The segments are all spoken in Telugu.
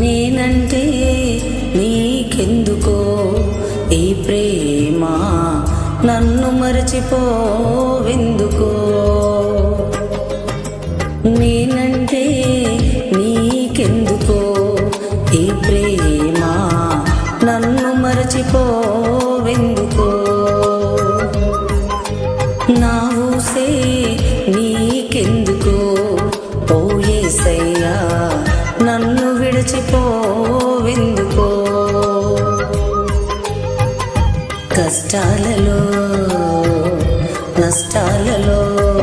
నేనంటే నన్ను మరచిపోవెందుకో? నీ కష్టాలలో నష్టాలలో.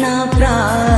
నా ప్రాణమా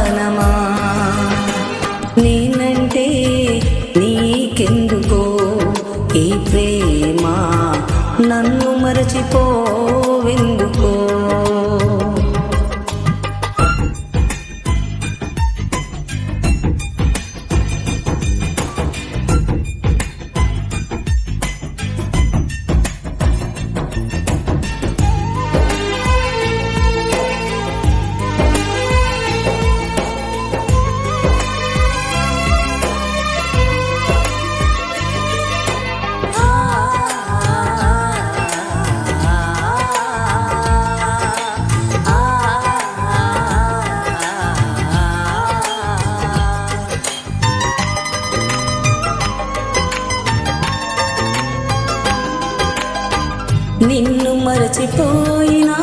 నిన్ను మరచిపోయినా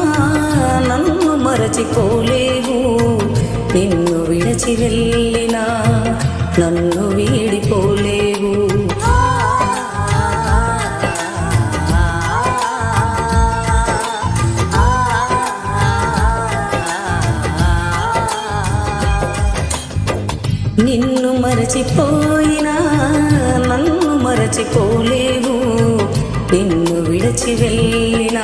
నన్ను మరచిపోలేవు. నిన్ను విడచి వెళ్ళినా నన్ను వీడిపోలేవు. నిన్ను మరచిపోయినా నన్ను మరచిపోలేవు. విడిచి వెళ్ళినా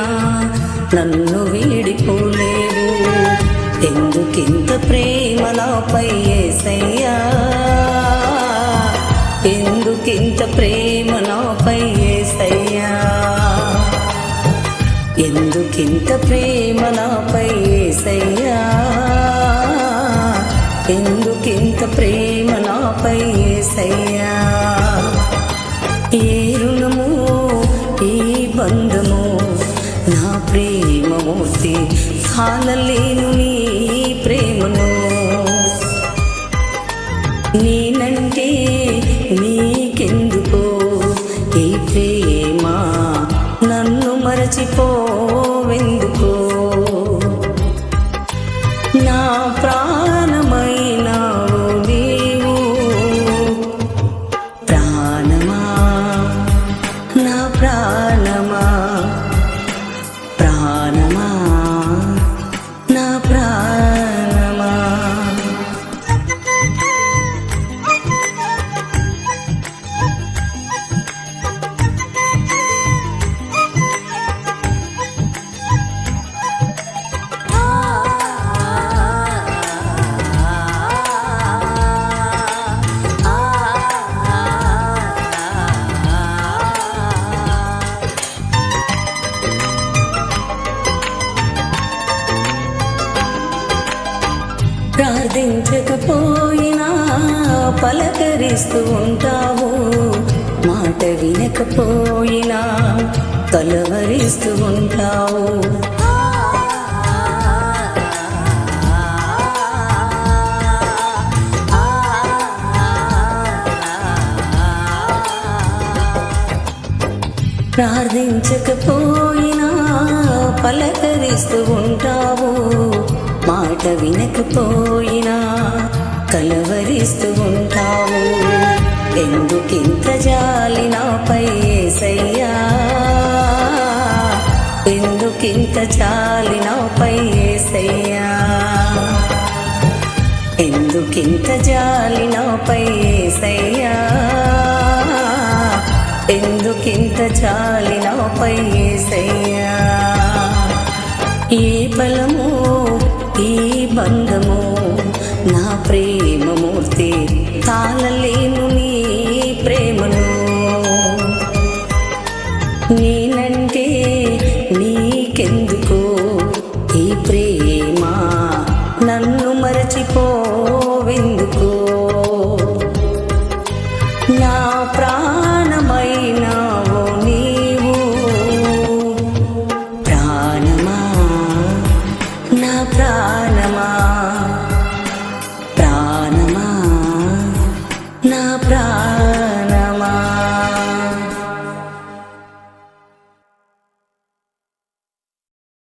నన్ను వీడిపోలేవు ఎందుకింత ప్రేమ నాపై ఏసయ్యా? ఎందుకింత ప్రేమ నాపై ఏసయ్యా? ఎందుకింత ప్రేమ నాపై ఏసయ్యా? ఎందుకింత ప్రేమ నాపై ఏసయ్యా? ఏ కాలలేను నీ ప్రేమను. నేనంటే నీకెందుకో? ఈ ప్రేమ నన్ను మరచిపోవెందుకో? నా ప్రా ప్రార్థించకపోయినా పలకరిస్తూ ఉంటావు మాట వినకపోయినా తలవరిస్తూ ఉంటావు ప్రార్థించకపోయినా పలకరిస్తూ ఉంటావు. మాట వినకపోయినా కలవరిస్తూ ఉంటావు. ఎందుకింత జాలి నాపై ఏసయ్యా? ఎందుకింత జాలి నాపై ఏసయ్యా? ఎందుకింత జాలి నాపై ఏసయ్యా? ఎందుకింత జాలి నాపై ఏసయ్యా?